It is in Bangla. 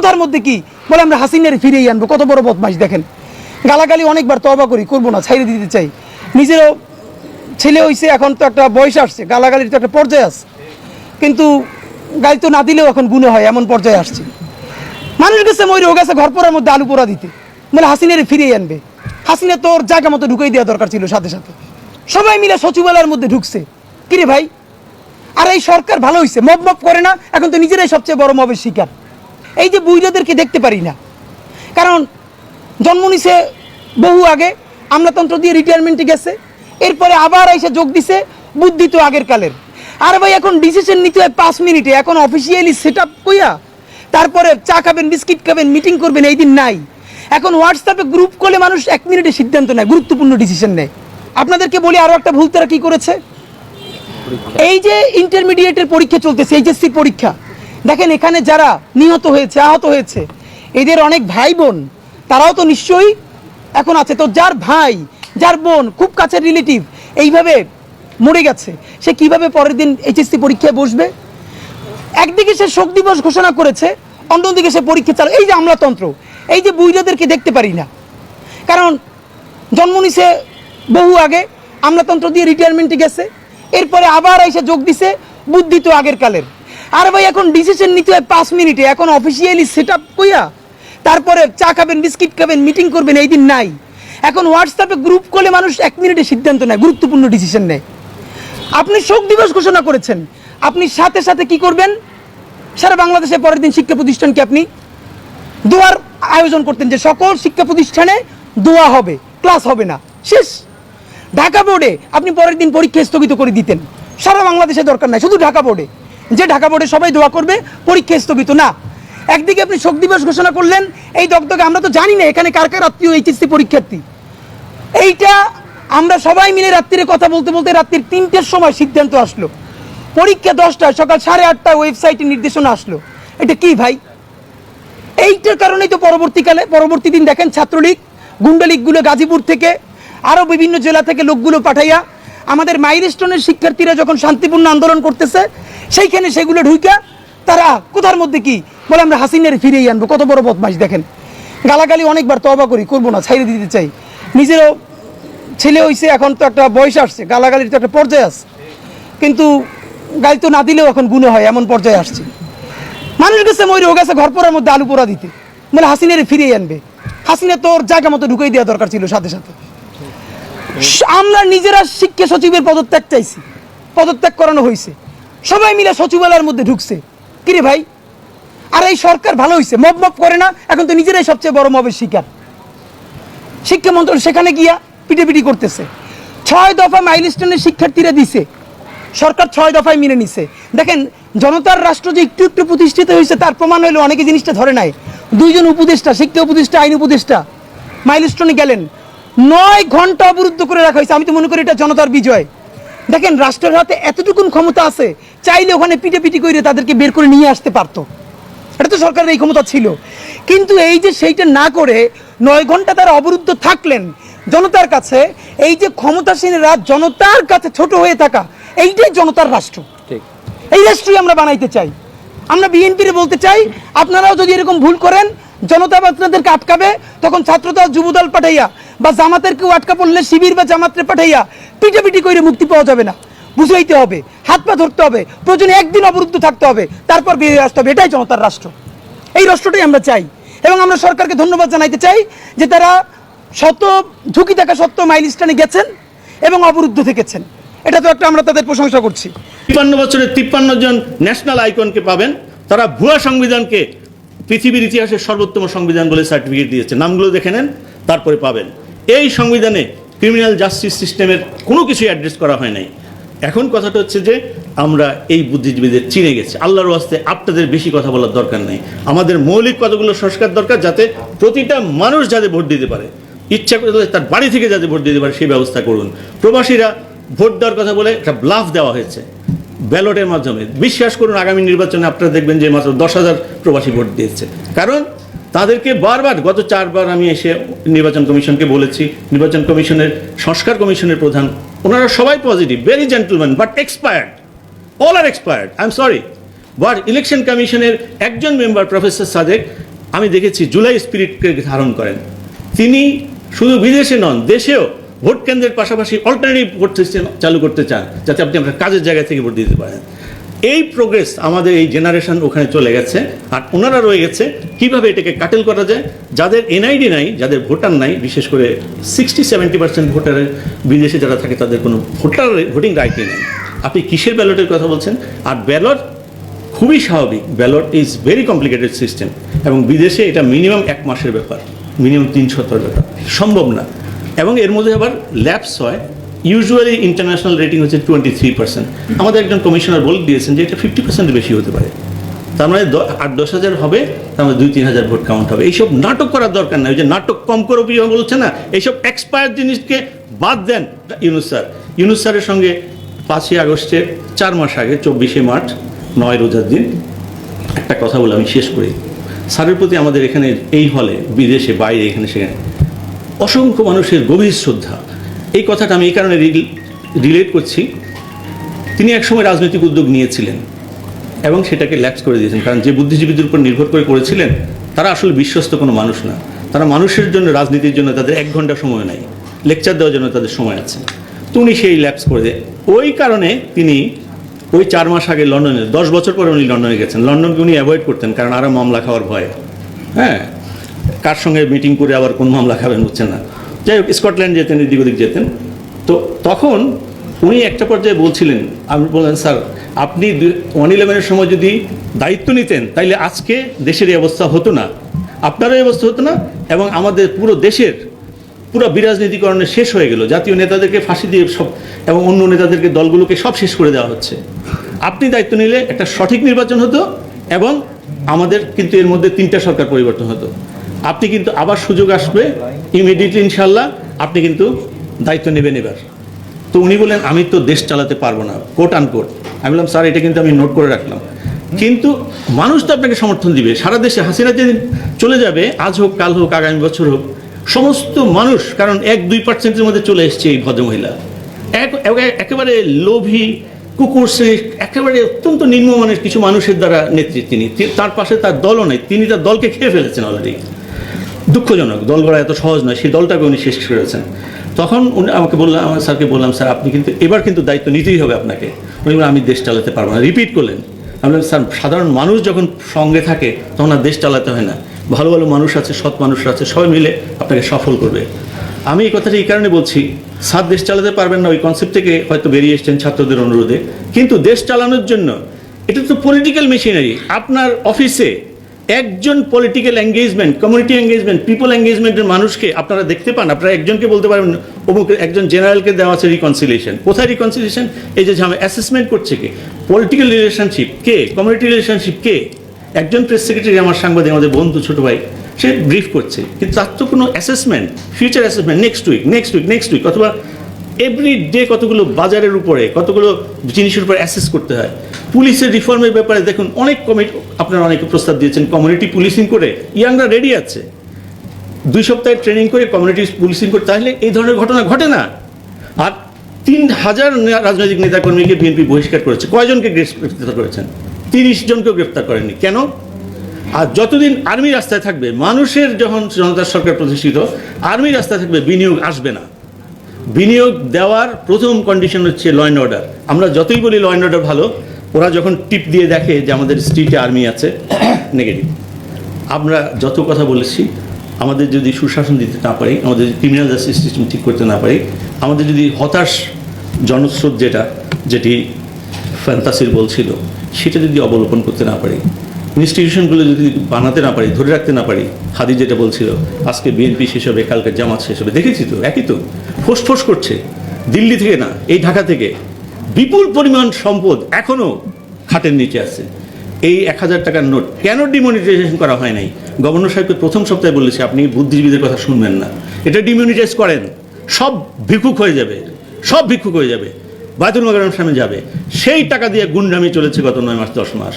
কোথার মধ্যে কি? বলে আমরা হাসিনারে ফিরিয়ে আনব। কত বড় বদমাইশ দেখেন। গালাগালি অনেকবার তবা করি, করব না, ছাইড়ে দিতে চাই। নিজেরও ছেলে হইছে, এখন তো একটা বয়স আসছে, গালাগালির তো একটা পর্যায়ে আছে। কিন্তু গালি তো না দিলেও এখন গুণে হয়, এমন পর্যায়ে আসছে। মানুষ গেছে মই রোগ আছে ঘর পড়ার মধ্যে আলু পোড়া দিতে। বলে হাসিনারে ফিরিয়ে আনবে। হাসিনা তোর জায়গা মতো ঢুকাই দেওয়া দরকার ছিল সাথে সাথে। সবাই মিলে সচিবালয়ের মধ্যে ঢুকছে। কিরে ভাই? আর এই সরকার ভালো হয়েছে মব মব করে না? এখন তো নিজেরাই সবচেয়ে বড় মবের শিকার। এই যে বুইরাদেরকে দেখতে পারি না। কারণ জন্ম নিছে বহু আগে, আমলাতন্ত্র দিয়ে রিটায়ারমেন্টে গেছে, এরপরে আবার এসে যোগ দিছে বুদ্ধি তো আগের কালের। আর ভাই, এখন ডিসিশন নিতে হয় পাঁচ মিনিটে, এখন অফিসিয়ালি সেট আপ কইয়া তারপরে চা খাবেন, বিস্কিট খাবেন মিটিং করবেন, এই দিন নাই। এখন হোয়াটসঅ্যাপে গ্রুপ করলে মানুষ এক মিনিটে সিদ্ধান্ত নেয়, গুরুত্বপূর্ণ ডিসিশন নেয়। আপনাদেরকে বলি আরও একটা ভুল তারা কী করেছে? এই যে ইন্টারমিডিয়েটের পরীক্ষা চলতেছে এইচএসসি পরীক্ষা দেখেন, এখানে যারা নিহত হয়েছে, আহত হয়েছে, এদের অনেক ভাই বোন তারাও তো নিশ্চয়ই এখন আছে। তো যার ভাই, যার বোন, খুব কাছের রিলেটিভ, এইভাবে মরে গেছে, সে কীভাবে পরের দিন এইচএসসি পরীক্ষায় বসবে? একদিকে সে শোক দিবস ঘোষণা করেছে, অন্যদিকে সে পরীক্ষা চালু, এই যে আমলাতন্ত্র, এই যে বুইরাদেরকে দেখতে পারি না। কারণ, জন্ম নিছে বহু আগে, আমলাতন্ত্র দিয়ে রিটায়ারমেন্টে গেছে, এরপরে আবার এসে যোগ দিছে, বুদ্ধি তো আগের কালের। আর ভাই, এখন ডিসিশন নিতে হয় পাঁচ মিনিটে। এখন অফিসিয়ালি সেট আপ কইয়া তারপরে চা খাবেন, বিস্কিট খাবেন মিটিং করবেন, এই দিন নাই। এখন হোয়াটসঅ্যাপে গ্রুপ করলে মানুষ এক মিনিটে সিদ্ধান্ত নেয়, গুরুত্বপূর্ণ ডিসিশন নেয়। আপনি শোক দিবস ঘোষণা করেছেন। আপনি সাথে সাথে কি করবেন? সারা বাংলাদেশে পরের দিন শিক্ষা প্রতিষ্ঠানকে আপনি দোয়ার আয়োজন করতেন যে সকল শিক্ষা প্রতিষ্ঠানে দোয়া হবে ক্লাস হবে না। শেষ। ঢাকা বোর্ডে আপনি পরের দিন পরীক্ষা স্থগিত করে দিতেন। সারা বাংলাদেশে দরকার নাই, শুধু ঢাকা বোর্ডে। যে ঢাকা বোর্ডে সবাই দোয়া করবে, পরীক্ষা স্থগিত। না, একদিকে আপনি শোক দিবস ঘোষণা করলেন, এই দগদগে আমরা তো জানি না, এখানে কার কার আত্মীয়, এইচএসসি পরীক্ষার্থী। এইটা আমরা সবাই মিলে রাত্রিরে কথা বলতে বলতে রাত্রির তিনটের সময় সিদ্ধান্ত আসলো। পরীক্ষা দশটায় সকাল সাড়ে আটটায় ওয়েবসাইটে নির্দেশনা আসলো। এটা কি ভাই? এইটার কারণেই তো পরবর্তীকালে, পরবর্তী দিন দেখেন ছাত্রলীগ, গুন্ডালীগগুলো গাজীপুর থেকে, আরও বিভিন্ন জেলা থেকে লোকগুলো পাঠাইয়া, আমাদের মাইলস্টোনের শিক্ষার্থীরা যখন শান্তিপূর্ণ আন্দোলন করতেছে সেইখানে সেগুলো ঢুইকা তারা কোথার মধ্যে কি? বলে আমরা হাসিনের ফিরিয়ে আনব, কত বড় বদমাইশ দেখেন। গালাগালি অনেকবার তবা করি, করব না, ছাইড়ে দিতে চাই। নিজেরও ছেলে হইছে, এখন তো একটা বয়স আসছে, গালাগালির তো একটা পর্যায়ে আছে। কিন্তু গালি তো না দিলেও এখন গুণে হয়, এমন পর্যায়ে আসছে। মানুষ গেছে মই রোগ আছে ঘর পড়ার মধ্যে আলু পোড়া দিতে। বলে হাসিনের ফিরিয়ে আনবে। হাসিনা তোর জায়গা মতো ঢুকাই দেওয়া দরকার ছিল সাথে সাথে। আমরা নিজেরা শিক্ষা সচিবের পদত্যাগ চাইছি। পদত্যাগ করানো হয়েছে সবাই মিলে সচিবালয়ের মধ্যে ঢুকছে। কিরে ভাই? আর এই সরকার ভালো হয়েছে মব মব করে না, এখন তো নিজেরাই সবচেয়ে বড় মবের শিকার। শিক্ষা মন্ত্রণালয় সেখানে গিয়া পিটিপিটি করতেছে। ছয় দফা মাইলস্টোনের শিক্ষার্থীরা দিছে। সরকার ছয় দফায় মেনে নিছে। দেখেন, জনতার রাষ্ট্র যে একটু একটু প্রতিষ্ঠিত হয়েছে, তার প্রমাণ হলো অনেকে জিনিসটা ধরে নাই। দুইজন উপদেষ্টা, শিক্ষা উপদেষ্টা, আইন উপদেষ্টা, মাইলস্টোনে গেলেন। নয় ঘণ্টা অবরুদ্ধ করে রাখা হয়েছে। আমি তো মনে করি এটা জনতার বিজয়। দেখেন রাষ্ট্রের হাতে এতটুকুন ক্ষমতা আছে চাইলে ওখানে পিটে পিটি করে তাদেরকে বের করে নিয়ে আসতে পারতো। এটা তো সরকারের এই ক্ষমতা ছিল। কিন্তু এই যে সেইটা না করে নয় ঘণ্টা তারা অবরুদ্ধ থাকলেন জনতার কাছে এই যে ক্ষমতাসীনরা জনতার কাছে ছোট হয়ে থাকা এইটাই জনতার রাষ্ট্র। ঠিক। এই রাষ্ট্রই আমরা বানাইতে চাই। আমরা বিএনপিরে বলতে চাই আপনারাও যদি এরকম ভুল করেন জনতা আপনাদেরকে আটকাবে তখন ছাত্রদল যুবদল পাঠাইয়া বা জামাতের কেউ আটকা পড়লে শিবির বা জামাতরে পাঠাইয়া পিটাপিটি করে মুক্তি পাওয়া যাবে না। বুঝাইতে হবে, হাত পা ধরতে হবে, প্রয়োজনে একদিন অবরুদ্ধ থাকতে হবে, তারপর বেরিয়ে আসতে হবে। এটাই জনতার রাষ্ট্র। এই রাষ্ট্রটাই আমরা চাই। এবং আমরা সরকারকে ধন্যবাদ জানাইতে চাই যে তারা শত, ঝুঁকি থাকা সত্ত্বেও মাইলস্টানে গেছেন এবং অবরুদ্ধ থেকেছেন। এটা তো একটা আমরা তাদের প্রশংসা করছি। তিপ্পান্ন বছরে তিপ্পান্ন জন ন্যাশনাল আইকনকে পাবেন। তারা ভুয়া সংবিধানকে পৃথিবীর ইতিহাসের সর্বোত্তম সংবিধান বলে সার্টিফিকেট দিয়েছে। নামগুলো দেখে নেন, তারপরে পাবেন। এই সংবিধানে ক্রিমিনাল জাস্টিস সিস্টেমের কোনো কিছুই অ্যাড্রেস করা হয় নাই। এখন কথাটা হচ্ছে যে, আমরা এই বুদ্ধিজীবীদের চিনে গেছি। আল্লাহর ওয়াস্তে আপনাদের বেশি কথা বলার দরকার নেই। আমাদের মৌলিক কতগুলো সংস্কার দরকার যাতে প্রতিটা মানুষ যাতে ভোট দিতে পারে। ইচ্ছা করলে তার বাড়ি থেকে যাতে ভোট দিতে পারে, সেই ব্যবস্থা করুন। প্রবাসীরা ভোট দেওয়ার কথা বলে একটা ব্লাফ দেওয়া হয়েছে। ব্যালটের মাধ্যমে। বিশ্বাস করুন, আগামী নির্বাচনে আপনারা দেখবেন যে মাত্র দশ হাজার প্রবাসী ভোট দিয়েছে। কারণ তাদেরকে বারবার গত চারবার আমি এসে নির্বাচন কমিশনকে বলেছি, নির্বাচন কমিশনের, সংস্কার কমিশনের প্রধান, ওনারা সবাই positive very gentleman but expired all are expired I am sorry but election কমিশনের একজন মেম্বার প্রফেসর সাদেক আমি দেখেছি, জুলাই স্পিরিটকে ধারণ করেন। তিনি শুধু বিদেশে নন, দেশেও ভোট কেন্দ্রের পাশাপাশি অল্টারনেটিভ ভোট সিস্টেম চালু করতে চান, যাতে আপনি আপনার কাজের জায়গা থেকে ভোট দিতে পারেন। এই প্রোগ্রেস আমাদের এই জেনারেশন ওখানে চলে গেছে, আর ওনারা রয়ে গেছে কীভাবে এটাকে কাটেল করা যায়, যাদের এনআইডি নাই, যাদের ভোটার নাই, বিশেষ করে সিক্সটি সেভেন্টি পার্সেন্ট ভোটারের বিদেশে যারা থাকে, তাদের কোনো ভোটার ভোটিং রাইটই নেই। আপনি কিসের ব্যালটের কথা বলছেন? আর ব্যালট খুবই স্বাভাবিক, ballot is very complicated system এবং বিদেশে এটা মিনিমাম এক মাসের ব্যাপার মিনিমাম তিন সপ্তাহের ব্যাপার, সম্ভব না। এবং এর মধ্যে আবার ল্যাপস হয়। ইউজুয়ালি ইন্টারন্যাশনাল রেটিং হচ্ছে টোয়েন্টি থ্রি পার্সেন্ট আমাদের একজন কমিশনার বলে দিয়েছেন যে এটা ফিফটি পার্সেন্টের বেশি হতে পারে। তার মানে আট দশ হাজার হবে, তার মানে দুই তিন হাজার ভোট কাউন্ট হবে। এইসব নাটক করার দরকার নাই। যে নাটক কম করো প্রিয় বলছে না, এইসব এক্সপায়ার জিনিসকে বাদ দেন ইউনুস স্যার। ইউনুস স্যারের সঙ্গে পাঁচই আগস্টের চার মাস আগে, চব্বিশে মার্চ, নয় রোজার দিন, একটা কথা বলে আমি শেষ করি। স্যারের প্রতি আমাদের এখানে এই হলে, বিদেশে, বাইরে এখানে সেখানে অসংখ্য মানুষের গভীর শ্রদ্ধা। এই কথাটা আমি এই কারণে রিলেট করছি। তিনি একসময় রাজনৈতিক উদ্যোগ নিয়েছিলেন এবং সেটাকে ল্যাপস করে দিয়েছেন। কারণ যে বুদ্ধিজীবীদের উপর নির্ভর করে করেছিলেন, তারা আসলে বিশ্বস্ত কোনো মানুষ না। তারা মানুষের জন্য, রাজনীতির জন্য তাদের এক ঘণ্টা সময় নাই। লেকচার দেওয়ার জন্য তাদের সময় আছে। তো উনি সেই ল্যাপস করে দেয়, ওই কারণে তিনি ওই চার মাস আগে লন্ডনে, দশ বছর পরে উনি লন্ডনে গেছেন। লন্ডনকে উনি অ্যাভয়েড করতেন, কারণ আরও মামলা খাওয়ার ভয়। হ্যাঁ কার সঙ্গে মিটিং করে আবার কোন মামলা খাবেন হচ্ছে না। যাই হোক, স্কটল্যান্ড যেতেন, এদিক ওদিক যেতেন। তো তখন উনি একটা পর্যায়ে বলছিলেন, আমি বললেন স্যার, আপনি ওয়ান ইলেভেনের সময় যদি দায়িত্ব নিতেন, তাইলে আজকে দেশের এই অবস্থা হতো না। আপনারও এই অবস্থা হতো না এবং আমাদের পুরো দেশের পুরো বিরাজনীতিকরণে শেষ হয়ে গেল। জাতীয় নেতাদেরকে ফাঁসি দিয়ে সব এবং অন্য নেতাদেরকে দলগুলোকে সব শেষ করে দেওয়া হচ্ছে। আপনি দায়িত্ব নিলে একটা সঠিক নির্বাচন হতো এবং আমাদের কিন্তু এর মধ্যে তিনটা সরকার পরিবর্তন হতো। আপনি কিন্তু আবার সুযোগ আসবে ইমিডিয়েটলি ইনশাল্লাহ আপনি কিন্তু দায়িত্ব নেবেন এবার। তো উনি বললেন, আমি তো দেশ চালাতে পারব না। কোট আন কোট আমি বললাম, স্যার, এটা কিন্তু আমি নোট করে রাখলাম। কিন্তু মানুষ তো আপনাকে সমর্থন দিবে। সারা দেশে হাসিনা যেদিন চলে যাবে, আজ হোক, কাল হোক, আগামী বছর হোক, সমস্ত মানুষ, কারণ এক, দুই পার্সেন্টের মধ্যে চলে এসছে এই ভদ্রমহিলা। এক, এক- একেবারে লোভী, কুকুর শ্রেণির একেবারে অত্যন্ত নিম্নমানের কিছু মানুষের দ্বারা নেতৃত্ব তিনি। তার পাশে তার দলও নেই। তিনি তার দলকে খেয়ে ফেলেছেন অলরেডি দুঃখজনক দল গড়া এত সহজ নয় সেই দলটাকে উনি শেষ করেছেন। তখন উনি আমাকে বললাম আমার স্যারকে বললাম স্যার আপনি কিন্তু এবার কিন্তু দায়িত্ব নিতেই হবে আপনাকে। উনি বললেন, আমি দেশ চালাতে পারব না। রিপিট করলেন। আমি স্যার সাধারণ মানুষ যখন সঙ্গে থাকে তখন আর দেশ চালাতে হয় না। ভালো ভালো মানুষ আছে সৎ মানুষ আছে সবাই মিলে আপনাকে সফল করবে। আমি এই কথাটা এই কারণে বলছি স্যার দেশ চালাতে পারবেন না। ওই কনসেপ্ট থেকে হয়তো বেরিয়ে এসছেন ছাত্রদের অনুরোধে। কিন্তু দেশ চালানোর জন্য এটা তো পলিটিক্যাল মেশিনারি আপনার অফিসে একজন political engagement community engagement people এঙ্গেজমেন্টের মানুষকে আপনারা দেখতে পান, আপনারা একজনকে বলতে পারেন, অমুক একজন জেনারেলকে দেওয়া আছে রিকনসিলিয়েশন কোথায় রিকনসিলিয়েশন এই যে ঝামে অ্যাসেসমেন্ট করছে কে? পলিটিক্যাল রিলেশনশিপ কে? কমিউনিটি রিলেশনশিপ কে? একজন প্রেস সেক্রেটারি আমার সাংবাদিক, আমাদের বন্ধু, ছোট ভাই, সে ব্রিফ করছে। কিন্তু তার তো কোনো assessment future assessment next week next week next week অথবা এভরি ডে কতগুলো বাজারের উপরে, কতগুলো জিনিসের উপরে অ্যাসেস করতে হয়। পুলিশের রিফর্মের ব্যাপারে দেখুন, অনেক কমিটি আপনারা অনেকে প্রস্তাব দিয়েছেন কমিউনিটি পুলিশিং করে ইয়াংরা রেডি আছে। দুই সপ্তাহের ট্রেনিং করে কমিউনিটি পুলিশিং করে তাহলে এই ধরনের ঘটনা ঘটে না। আর তিন হাজার রাজনৈতিক নেতাকর্মীকে বিএনপি বহিষ্কার করেছে, কয়জনকে গ্রেফতার করেছেন? তিরিশ জনকেও গ্রেফতার করেননি। কেন? আর যতদিন আর্মি রাস্তায় থাকবে, মানুষের যখন জনতার সরকার প্রতিষ্ঠিত আর্মি রাস্তায় থাকবে, বিনিয়োগ আসবে না। বিনিয়োগ দেওয়ার প্রথম কন্ডিশন হচ্ছে ল অ্যান্ড অর্ডার আমরা যতই বলি ল অ্যান্ড অর্ডার ভালো, ওরা যখন টিপ দিয়ে দেখে যে আমাদের স্ট্রিটে আর্মি আছে নেগেটিভ আমরা যত কথা বলেছি, আমাদের যদি সুশাসন দিতে না পারি, আমাদের যদি ক্রিমিনাল জাস্টিস সিস্টেম ঠিক করতে না পারি, আমাদের যদি হতাশ জনস্রোত যেটা, যেটি ফ্যান্তাসির বলছিল, সেটা যদি অবলোকন করতে না পারি ইনস্টিটিউশনগুলো যদি বানাতে না পারি, ধরে রাখতে না পারি হাদি যেটা বলছিল, আজকে বিএনপি শেষ হবে, কালকে জামাত শেষ হবে, দেখেছি তো, একই তো, ফোস ফোস করছে, দিল্লি থেকে না, এই ঢাকা থেকে, বিপুল পরিমাণ সম্পদ এখনও খাটের নিচে আছে। এই এক হাজার টাকার নোট কেন ডিমনিটাইজেশন করা হয় নাই? গভর্নর সাহেবকে প্রথম সপ্তাহে বলেছি, আপনি বুদ্ধিজীবীদের কথা শুনবেন না। এটা ডিমনিটাইজ করেন, সব ভিক্ষুক হয়ে যাবে, সব ভিক্ষুক হয়ে যাবে। বায়তুল মাগারাম সামনে যাবে। সেই টাকা দিয়ে গুন্ডামি চলেছে গত নয় মাস, দশ মাস।